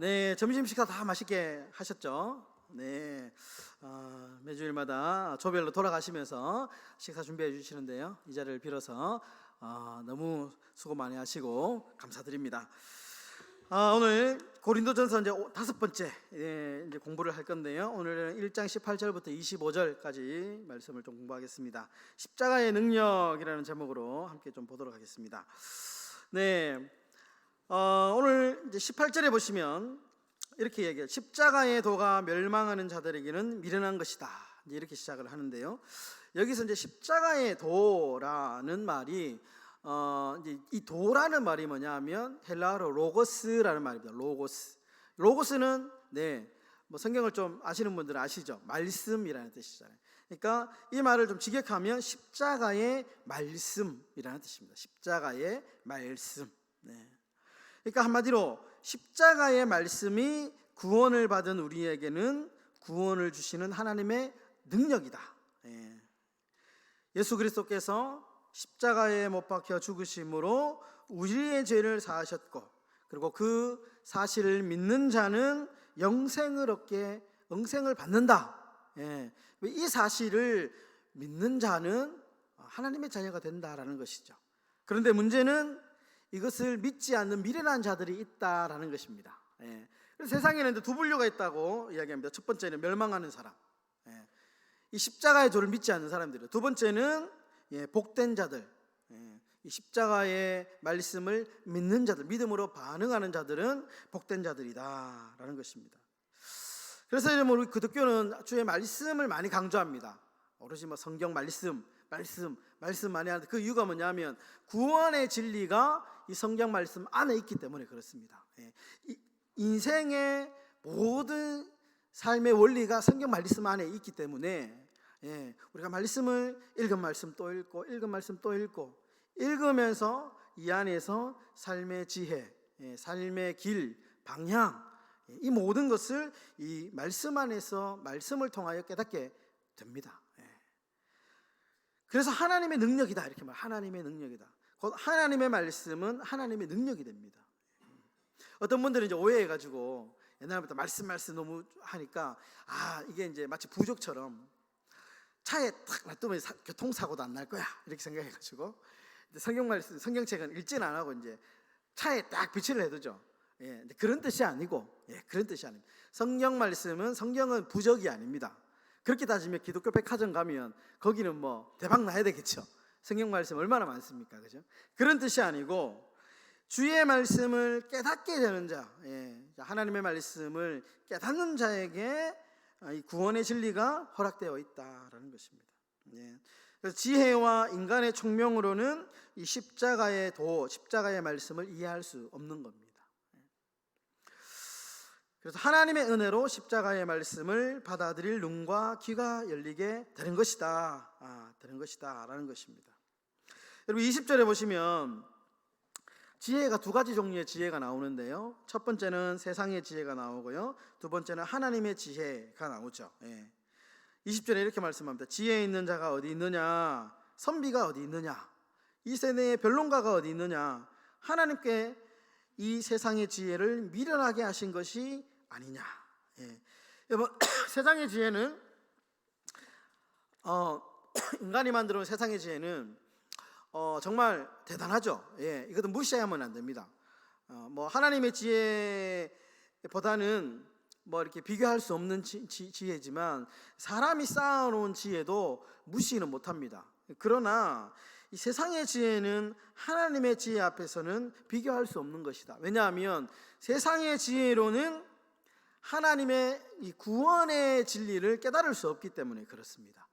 네, 점심 식사 다 맛있게 하셨죠? 네, 어, 매주일마다 조별로 돌아가시면서 식사 준비해 주시는데요. 이 자리를 빌어서 어, 너무 수고 많이 하시고 감사드립니다. 아, 오늘 고린도전서 이제 오- 다섯 번째 예, 이제 공부를 할 건데요. 오늘은 1장 18절부터 25절까지 말씀을 좀 공부하겠습니다. 십자가의 능력이라는 제목으로 함께 좀 보도록 하겠습니다. 네, 어, 오늘 이제 18절에 보시면 이렇게 얘기해요. 십자가의 도가 멸망하는 자들에게는 미련한 것이다. 이렇게 시작을 하는데요. 여기서 이제 십자가의 도라는 말이 어, 이제 이 도라는 말이 뭐냐면 헬라어로 로고스라는 말입니다. 로고스. 로고스는 네, 뭐 성경을 좀 아시는 분들은 아시죠? 말씀이라는 뜻이잖아요. 그러니까 이 말을 좀 직역하면 십자가의 말씀이라는 뜻입니다. 십자가의 말씀. 네. 그러니까 한마디로 십자가의 말씀이 구원을 받은 우리에게는 구원을 주시는 하나님의 능력이다. 예. 예수 그리스도께서 십자가에 못 박혀 죽으심으로 우리의 죄를 사하셨고 그리고 그 사실을 믿는 자는 영생을 얻게 영생을 받는다. 예. 이 사실을 믿는 자는 하나님의 자녀가 된다라는 것이죠. 그런데 문제는 이것을 믿지 않는 미련한 자들이 있다라는 것입니다. 예. 세상에는 두 분류가 있다고 이야기합니다. 첫 번째는 멸망하는 사람, 예. 이 십자가의 도를 믿지 않는 사람들이요. 두 번째는 예, 복된 자들, 예. 이 십자가의 말씀을 믿는 자들, 믿음으로 반응하는 자들은 복된 자들이다라는 것입니다. 그래서 이제 뭐 우리 기독교는 주의 말씀을 많이 강조합니다. 오로지 뭐 성경 말씀, 말씀, 말씀 많이 하는데 그 이유가 뭐냐면 구원의 진리가 이 성경 말씀 안에 있기 때문에 그렇습니다. 예. 이- 인생의 모든 삶의 원리가 성경 말씀 안에 있기 때문에 예, 우리가 말씀을 읽은 말씀 또 읽고 읽은 말씀 또 읽고 읽으면서 이 안에서 삶의 지혜, 예, 삶의 길, 방향 예, 이 모든 것을 이 말씀 안에서 말씀을 통하여 깨닫게 됩니다. 예. 그래서 하나님의 능력이다 이렇게 말. 하나님의 능력이다. 곧 하나님의 말씀은 하나님의 능력이 됩니다. 어떤 분들은 이제 오해해가지고 옛날부터 말씀 말씀 너무 하니까 아 이게 이제 마치 부족처럼 차에 탁 놔두면 사- 교통사고도 안 날 거야 이렇게 생각해가지고 성경 말씀 성경책은 읽지는 안 하고 이제 차에 딱 비치를 해두죠. 예, 그런 뜻이 아니고 예, 그런 뜻이 아닙니다. 성경 말씀은 성경은 부적이 아닙니다. 그렇게 따지면 기독교 백화점 가면 거기는 뭐 대박 나야 되겠죠. 성경 말씀 얼마나 많습니까, 그죠? 그런 뜻이 아니고 주의 말씀을 깨닫게 되는 자, 예, 하나님의 말씀을 깨닫는 자에게 아, 이 구원의 진리가 허락되어 있다라는 것입니다. 예. 지혜와 인간의 총명으로는 이 십자가의 도, 십자가의 말씀을 이해할 수 없는 겁니다. 예. 그래서 하나님의 은혜로 십자가의 말씀을 받아들일 눈과 귀가 열리게 되는 것이다. 아, 되는 것이다 라는 것입니다. 여러분 20절에 보시면 지혜가 두 가지 종류의 지혜가 나오는데요. 첫 번째는 세상의 지혜가 나오고요. 두 번째는 하나님의 지혜가 나오죠. 예. 20절에 이렇게 말씀합니다. 지혜 있는 자가 어디 있느냐? 선비가 어디 있느냐? 이 세대의 변론가가 어디 있느냐? 하나님께 이 세상의 지혜를 미련하게 하신 것이 아니냐? 예. 여러분 세상의 지혜는 어, 인간이 만들어 온 세상의 지혜는 어, 정말 대단하죠. 예, 이것도 무시하면 안 됩니다. 어, 뭐 하나님의 지혜보다는 뭐 이렇게 비교할 수 없는 지, 지, 지 혜지만 사람이 쌓아놓은 지혜도 무시는 못합니다. 그러나 이 세상의 지혜는 하나님의 지혜 앞에서는 비교할 수 없는 것이다. 왜냐하면 세상의 지혜로는 하나님의 이 구원의 진리를 깨달을 수 없기 때문에 그렇습니다.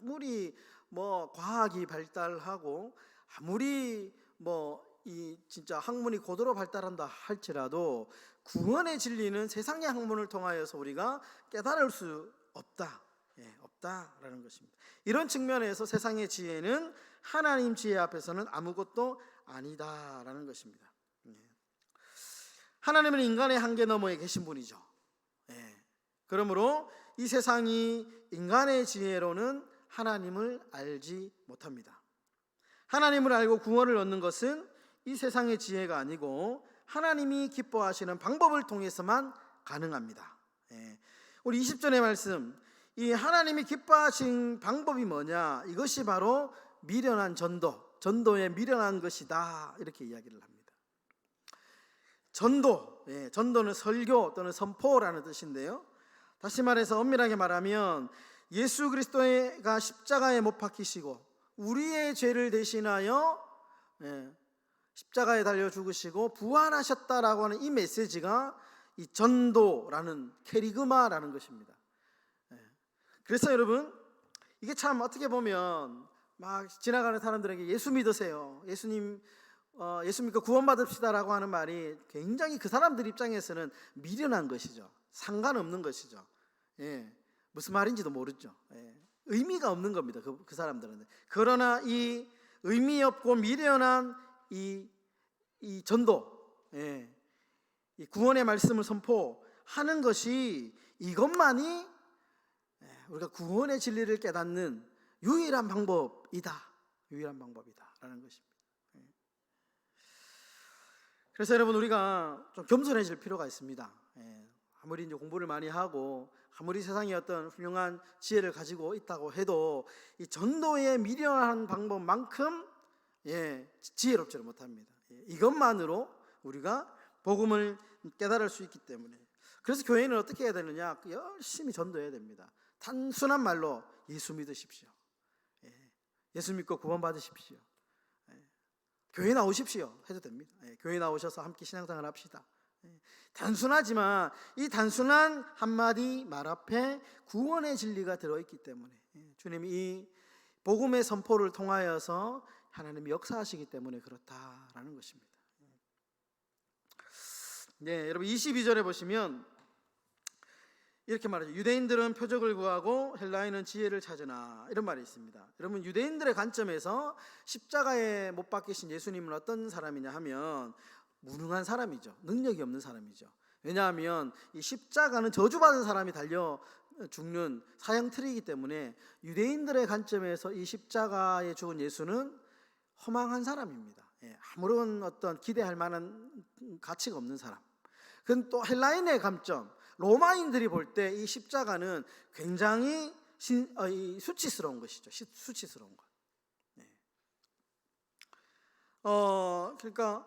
아무리 뭐 과학이 발달하고 아무리 뭐 이 진짜 학문이 고도로 발달한다 할지라도 구원의 진리는 세상의 학문을 통하여서 우리가 깨달을 수 없다. 예, 없다라는 것입니다. 이런 측면에서 세상의 지혜는 하나님 지혜 앞에서는 아무것도 아니다라는 것입니다. 예. 하나님은 인간의 한계 너머에 계신 분이죠. 예. 그러므로 이 세상이 인간의 지혜로는 하나님을 알지 못합니다. 하나님을 알고 구원을 얻는 것은 이 세상의 지혜가 아니고 하나님이 기뻐하시는 방법을 통해서만 가능합니다. 예. 우리 20절의 말씀, 이 하나님이 기뻐하신 방법이 뭐냐? 이것이 바로 미련한 전도, 전도에 미련한 것이다. 이렇게 이야기를 합니다. 전도, 예, 전도는 설교 또는 선포라는 뜻인데요. 다시 말해서 엄밀하게 말하면 예수 그리스도가 십자가에 못 박히시고 우리의 죄를 대신하여 예, 십자가에 달려 죽으시고 부활하셨다라고 하는 이 메시지가 이 전도라는 캐리그마라는 것입니다. 예. 그래서 여러분 이게 참 어떻게 보면 막 지나가는 사람들에게 예수 믿으세요. 예수님 어, 예수 믿고 구원받읍시다라고 하는 말이 굉장히 그 사람들 입장에서는 미련한 것이죠. 상관없는 것이죠. 예. 무슨 말인지도 모르죠. 예. 의미가 없는 겁니다. 그, 그 사람들은. 그러나 이 의미 없고 미련한 이, 이 전도, 예. 이 구원의 말씀을 선포하는 것이 이것만이 예, 우리가 구원의 진리를 깨닫는 유일한 방법이다. 유일한 방법이다라는 것입니다. 예. 그래서 여러분 우리가 좀 겸손해질 필요가 있습니다. 예. 아무리 이제 공부를 많이 하고 아무리 세상에 어떤 훌륭한 지혜를 가지고 있다고 해도 이 전도에 미련한 방법만큼 예, 지혜롭지를 못합니다. 예, 이것만으로 우리가 복음을 깨달을 수 있기 때문에 그래서 교회는 어떻게 해야 되느냐? 열심히 전도해야 됩니다. 단순한 말로 예수 믿으십시오. 예, 예수 믿고 구원 받으십시오. 예, 교회 나오십시오. 해도 됩니다. 예, 교회 나오셔서 함께 신앙생활 합시다. 예, 단순하지만 이 단순한 한마디 말 앞에 구원의 진리가 들어있기 때문에 예, 주님이 이 복음의 선포를 통하여서 하나님이 역사하시기 때문에 그렇다라는 것입니다. 네, 여러분 22절에 보시면 이렇게 말하죠. 유대인들은 표적을 구하고 헬라인은 지혜를 찾으나 이런 말이 있습니다. 여러분 유대인들의 관점에서 십자가에 못 박히신 예수님은 어떤 사람이냐 하면 무능한 사람이죠. 능력이 없는 사람이죠. 왜냐하면 이 십자가는 저주받은 사람이 달려 죽는 사형 틀이기 때문에 유대인들의 관점에서 이 십자가에 죽은 예수는 허망한 사람입니다. 예, 아무런 어떤 기대할 만한 가치가 없는 사람. 그건 또 헬라인의 관점, 로마인들이 볼 때 이 십자가는 굉장히 신, 어, 이 수치스러운 것이죠. 시, 수치스러운 것. 네. 어, 그러니까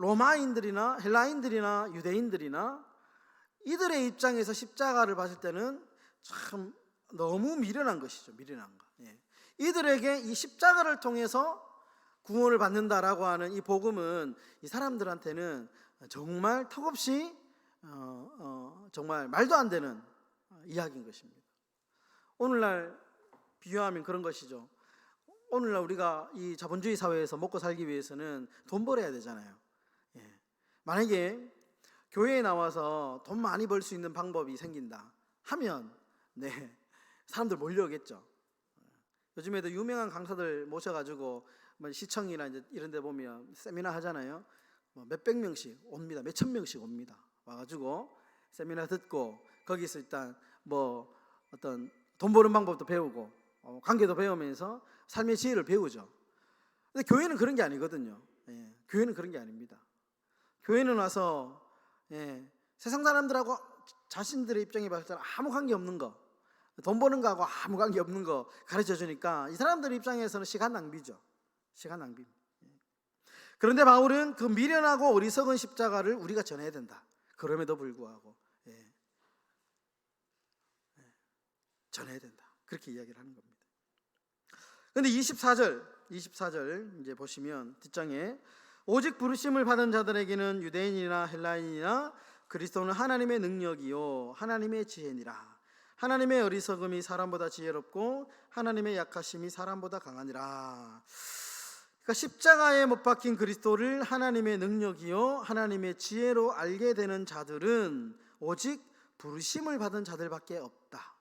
로마인들이나 헬라인들이나 유대인들이나 이들의 입장에서 십자가를 봤을 때는 참 너무 미련한 것이죠. 미련한 것. 예. 이들에게 이 십자가를 통해서 구원을 받는다라고 하는 이 복음은 이 사람들한테는 정말 턱없이 어, 어, 정말 말도 안 되는 이야기인 것입니다. 오늘날 비유하면 그런 것이죠. 오늘날 우리가 이 자본주의 사회에서 먹고 살기 위해서는 돈 벌어야 되잖아요. 예. 만약에 교회에 나와서 돈 많이 벌 수 있는 방법이 생긴다 하면 네 사람들 몰려오겠죠. 요즘에도 유명한 강사들 모셔가지고 뭐 시청이나 이제 이런 데 보면 세미나 하잖아요. 뭐 몇백 명씩 옵니다. 몇 천 명씩 옵니다. 와가지고 세미나 듣고 거기서 일단 뭐 어떤 돈 버는 방법도 배우고 어, 관계도 배우면서 삶의 지혜를 배우죠. 근데 교회는 그런 게 아니거든요. 예, 교회는 그런 게 아닙니다. 교회는 와서 예, 세상 사람들하고 자신들의 입장에 봤을 때 아무 관계 없는 거, 돈 버는 거하고 아무 관계 없는 거 가르쳐 주니까 이 사람들 입장에서는 시간 낭비죠. 시간 낭비. 예. 그런데 바울은 그 미련하고 어리석은 십자가를 우리가 전해야 된다. 그럼에도 불구하고 예. 예. 전해야 된다. 그렇게 이야기를 하는 겁니다. 근데 24절, 24절 이제 보시면 뒷장에 오직 부르심을 받은 자들에게는 유대인이나 헬라인이나 그리스도는 하나님의 능력이요 하나님의 지혜니라. 하나님의 어리석음이 사람보다 지혜롭고 하나님의 약하심이 사람보다 강하니라. 그러니까 십자가에 못 박힌 그리스도를 하나님의 능력이요 하나님의 지혜로 알게 되는 자들은 오직 부르심을 받은 자들밖에 없다.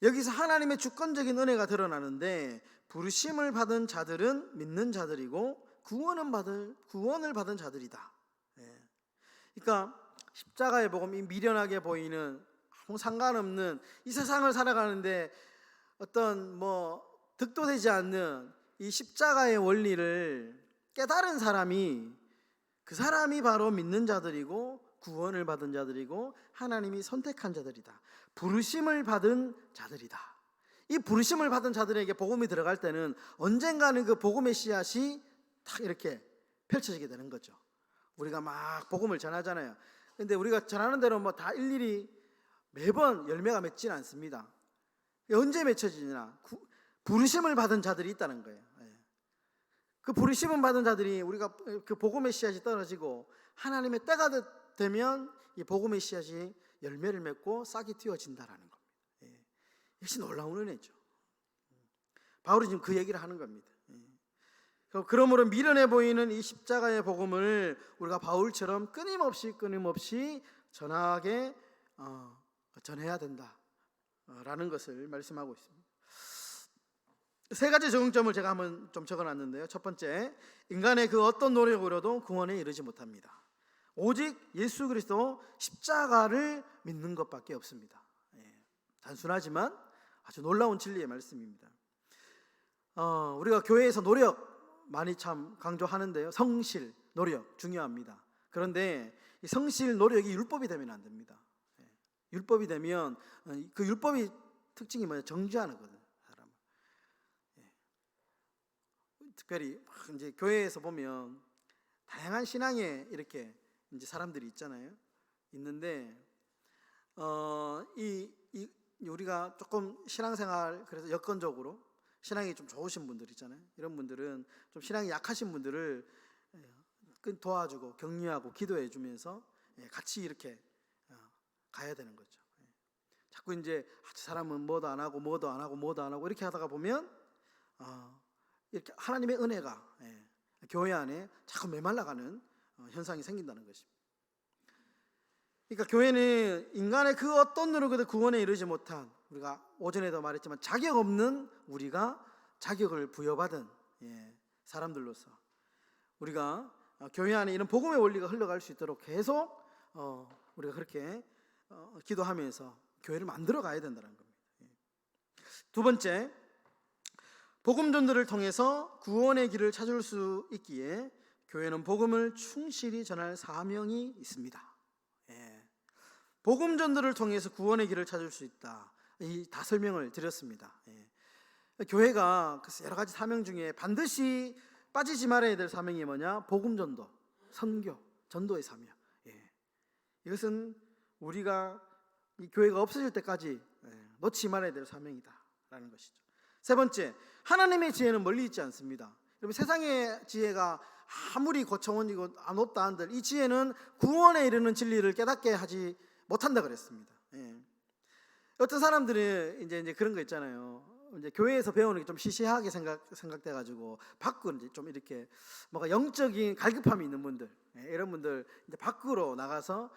네. 여기서 하나님의 주권적인 은혜가 드러나는데 부르심을 받은 자들은 믿는 자들이고 구원은 받을 구원을 받은 자들이다. 네. 그러니까 십자가의 복음 이 미련하게 보이는 아무 상관없는 이 세상을 살아가는데 어떤 뭐 득도되지 않는 이 십자가의 원리를 깨달은 사람이 그 사람이 바로 믿는 자들이고 구원을 받은 자들이고 하나님이 선택한 자들이다. 부르심을 받은 자들이다. 이 부르심을 받은 자들에게 복음이 들어갈 때는 언젠가는 그 복음의 씨앗이 탁 이렇게 펼쳐지게 되는 거죠. 우리가 막 복음을 전하잖아요. 근데 우리가 전하는 대로 뭐 다 일일이 매번 열매가 맺지는 않습니다. 언제 맺혀지냐? 구- 부르심을 받은 자들이 있다는 거예요. 예. 그 부르심을 받은 자들이 우리가 그 복음의 씨앗이 떨어지고 하나님의 때가 되- 되면 이 복음의 씨앗이 열매를 맺고 싹이 틔워진다라는 겁니다. 예. 역시 놀라운 은혜죠. 바울이 지금 그 얘기를 하는 겁니다. 예. 그러므로 미련해 보이는 이 십자가의 복음을 우리가 바울처럼 끊임없이 끊임없이 전하게 어, 전해야 된다라는 것을 말씀하고 있습니다. 세 가지 적응점을 제가 한번 좀 적어놨는데요. 첫 번째, 인간의 그 어떤 노력으로도 구원에 이르지 못합니다. 오직 예수 그리스도 십자가를 믿는 것밖에 없습니다. 예, 단순하지만 아주 놀라운 진리의 말씀입니다. 어, 우리가 교회에서 노력 많이 참 강조하는데요. 성실, 노력 중요합니다. 그런데 이 성실, 노력이 율법이 되면 안 됩니다. 예, 율법이 되면 어, 그 율법이 특징이 뭐냐? 정죄하는 거든 사람. 예. 특별히 막 이제 교회에서 보면 다양한 신앙에 이렇게 이제 사람들이 있잖아요. 있는데 어, 이, 이 우리가 조금 신앙생활 그래서 여건적으로 신앙이 좀 좋으신 분들 있잖아요. 이런 분들은 좀 신앙이 약하신 분들을 예, 끈 도와주고 격려하고 기도해 주면서 예, 같이 이렇게 어, 가야 되는 거죠. 예. 자꾸 이제 아, 저 사람은 뭐도 안 하고 뭐도 안 하고 뭐도 안 하고 이렇게 하다가 보면 어, 이렇게 하나님의 은혜가 예, 교회 안에 자꾸 메말라가는 어, 현상이 생긴다는 것입니다. 그러니까 교회는 인간의 그 어떤 노력에도 구원에 이르지 못한 우리가 오전에도 말했지만 자격 없는 우리가 자격을 부여받은 예, 사람들로서 우리가 어, 교회 안에 이런 복음의 원리가 흘러갈 수 있도록 계속 어, 우리가 그렇게 어, 기도하면서 교회를 만들어 가야 된다는 겁니다. 예. 두 번째, 복음 전도를 통해서 구원의 길을 찾을 수 있기에 교회는 복음을 충실히 전할 사명이 있습니다. 예. 복음 전도를 통해서 구원의 길을 찾을 수 있다. 이 다 설명을 드렸습니다. 예. 교회가 글쎄 여러 가지 사명 중에 반드시 빠지지 말아야 될 사명이 뭐냐? 복음 전도, 선교, 전도의 사명. 예. 이것은 우리가 이 교회가 없어질 때까지 예, 놓지 말아야 될 사명이다라는 것이죠. 세 번째, 하나님의 지혜는 멀리 있지 않습니다. 여러분 세상의 지혜가 아무리 고차원이고 안 높다 한들 이 지혜는 구원에 이르는 진리를 깨닫게 하지 못한다 그랬습니다. 예. 어떤 사람들은 이제 이제 그런 거 있잖아요. 이제 교회에서 배우는 게 좀 시시하게 생각 생각돼 가지고 밖으로 이제 좀 이렇게 뭔가 영적인 갈급함이 있는 분들 예, 이런 분들 이제 밖으로 나가서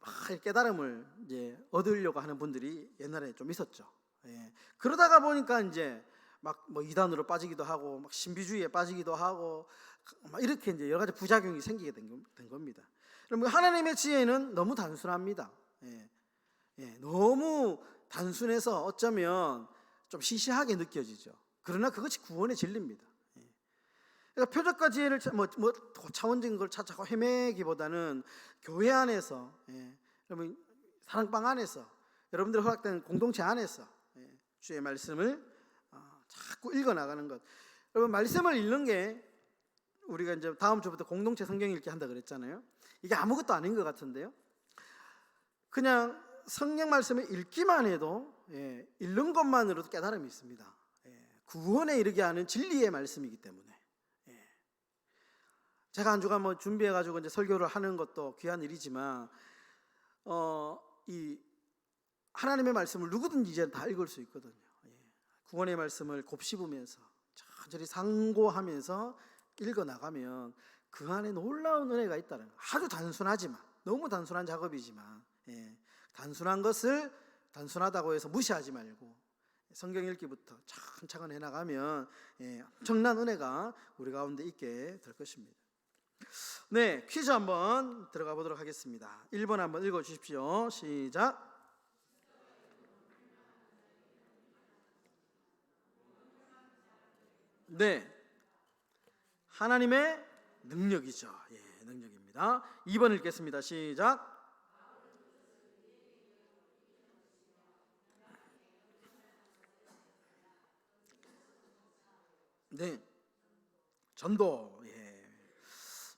막 깨달음을 이제 얻으려고 하는 분들이 옛날에 좀 있었죠. 예. 그러다가 보니까 이제 막 뭐 이단으로 빠지기도 하고 막 신비주의에 빠지기도 하고 막 이렇게 이제 여러 가지 부작용이 생기게 된, 겁니다. 여러분 하나님의 지혜는 너무 단순합니다. 예. 예, 너무 단순해서 어쩌면 좀 시시하게 느껴지죠. 그러나 그것이 구원의 진리입니다. 예. 그러니까 표적과 지혜를 차- 뭐, 뭐 차원적인 걸 찾아고 헤매기보다는 교회 안에서 예, 여러분 사랑방 안에서 여러분들 허락된 공동체 안에서 예, 주의 말씀을 어, 자꾸 읽어 나가는 것. 여러분 말씀을 읽는 게 우리가 이제 다음 주부터 공동체 성경 읽기 한다 그랬잖아요. 이게 아무것도 아닌 것 같은데요. 그냥 성경 말씀을 읽기만 해도 예, 읽는 것만으로도 깨달음이 있습니다. 예, 구원에 이르게 하는 진리의 말씀이기 때문에 예. 제가 한 주간 뭐 준비해 가지고 이제 설교를 하는 것도 귀한 일이지만 어, 이 하나님의 말씀을 누구든지 이제 다 읽을 수 있거든요. 예. 구원의 말씀을 곱씹으면서 천천히 상고하면서 읽어 나가면 그 안에 놀라운 은혜가 있다는 거. 아주 단순하지만 너무 단순한 작업이지만 예. 단순한 것을 단순하다고 해서 무시하지 말고 성경 읽기부터 차근차근 해나가면 예, 엄청난 은혜가 우리 가운데 있게 될 것입니다. 네, 퀴즈 한번 들어가 보도록 하겠습니다. 1번 한번 읽어 주십시오. 시작. 네. 하나님의 능력이죠. 예, 능력입니다. 됩니다. 2번 읽겠습니다. 시작. 네. 전도. 예.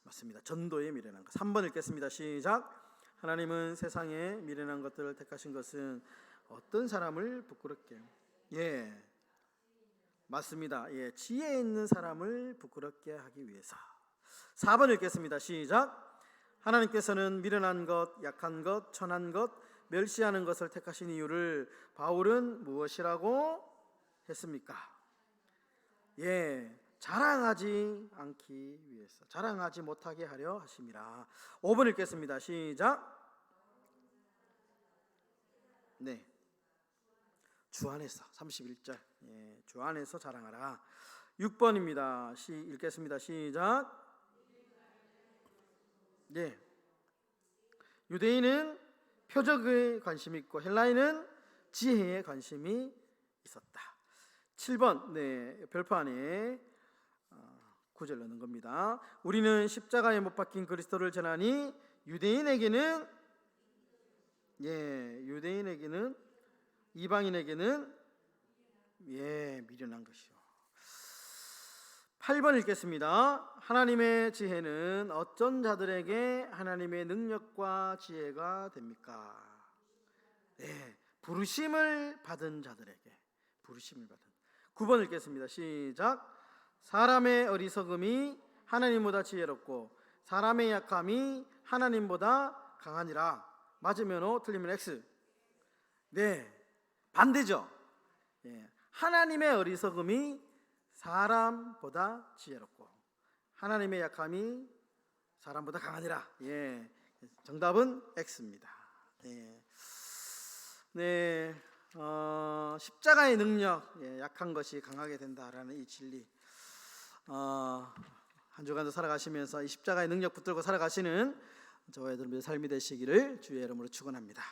맞습니다. 전도에 미련한 것. 3번 읽겠습니다. 시작. 하나님은 세상에 미련한 것들을 택하신 것은 어떤 사람을 부끄럽게 예. 맞습니다. 예. 지혜 있는 사람을 부끄럽게 하기 위해서. 4번 읽겠습니다. 시작. 하나님께서는 미련한 것, 약한 것, 천한 것, 멸시하는 것을 택하신 이유를 바울은 무엇이라고 했습니까? 예, 자랑하지 않기 위해서, 자랑하지 못하게 하려 하심이라. 5번 읽겠습니다. 시작. 네. 주 안에서 31절. 예, 주 안에서 자랑하라. 6번입니다. 시 읽겠습니다. 시작. 네. 유대인은 표적에 관심이 있고 헬라인은 지혜에 관심이 있었다. 7번 네 별판에 어, 구절 넣는 겁니다. 우리는 십자가에 못 박힌 그리스도를 전하니 유대인에게는 예 유대인에게는 이방인에게는 예 미련한 것이요. 8번 읽겠습니다. 하나님의 지혜는 어떤 자들에게 하나님의 능력과 지혜가 됩니까? 네, 부르심을 받은 자들에게 부르심을 받은 9번 읽겠습니다. 시작. 사람의 어리석음이 하나님보다 지혜롭고 사람의 약함이 하나님보다 강하니라. 맞으면 O, 틀리면 X. 네, 반대죠. 예, 하나님의 어리석음이 사람보다 지혜롭고 하나님의 약함이 사람보다 강하니라. 예. 정답은 X입니다. 네. 네. 어, 십자가의 능력, 예, 약한 것이 강하게 된다라는 이 진리. 어, 한 주간도 살아가시면서 이 십자가의 능력 붙들고 살아가시는 저와 여러분의 삶이 되시기를 주의 이름으로 축원합니다.